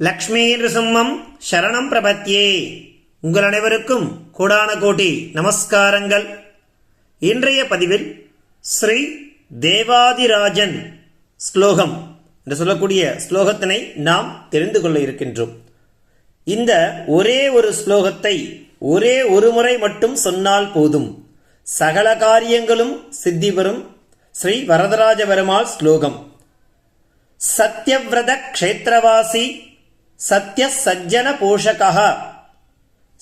லக்ஷ்மி நிருசிம்மம் சரணம் பிரபத்தியே உங்கள் அனைவருக்கும் கோடான கோடி நமஸ்காரங்கள். இன்றைய பதிவில் ஸ்ரீ தேவாதிராஜன் ஸ்லோகம் என்று சொல்லக்கூடிய ஸ்லோகத்தினை நாம் தெரிந்து கொள்ள இருக்கின்றோம். இந்த ஒரே ஒரு ஸ்லோகத்தை ஒரே ஒரு முறை மட்டும் சொன்னால் போதும். சகல காரியங்களும் சித்தி வரும் ஸ்ரீ வரதராஜ பெருமாள் ஸ்லோகம். சத்யவிரத க்ஷேத்திரவாசி சத்ய சஜ்ஜன போஷகः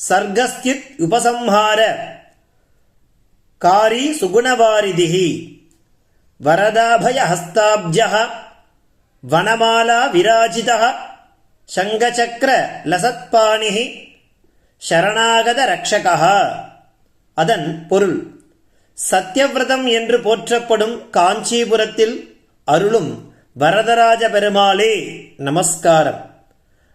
சர்கஸ்தித் உபசம்ஹார. காரி சுகுணவாரிதிகி வரதாபய ஹஸ்தாப்ஜः வனமாலா விராஜித சங்கச்சக்கர லசத்பாணிஹி. சரணாகத ரக்ஷகா அதன் பொருள் சத்யவிரதம் என்று போற்றப்படும் காஞ்சிபுரத்தில் அருளும் வரதராஜ பெருமாளே நமஸ்காரம்.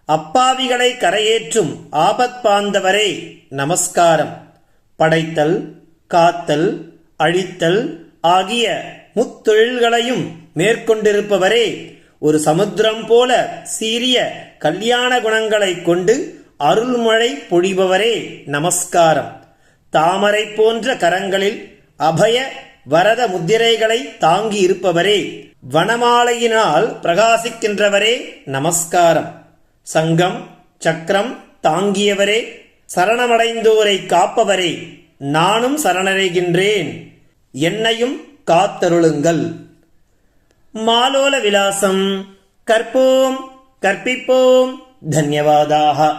அப்பாவிகளை கரையேற்றும் ஆபத்பாந்தவரே நமஸ்காரம். படைத்தல் காத்தல் அழித்தல் ஆகிய முத்தொழில்களையும் மேற்கொண்டிருப்பவரே ஒரு சமுத்திரம் போல சீரிய கல்யாண குணங்களைக் கொண்டு அருள்மழை பொழிபவரே நமஸ்காரம். தாமரை போன்ற கரங்களில் அபய வரத முத்திரைகளை தாங்கி இருப்பவரே வனமாலையினால் பிரகாசிக்கின்றவரே நமஸ்காரம். சங்கம் சக்கரம் தாங்கியவரே சரணமடைந்தோரை காப்பவரே நானும் சரணடைகின்றேன். என்னையும் காத்தருளுங்கள். மாலோல விலாசம். கற்போம் கற்பிப்போம். தன்யவாதாக.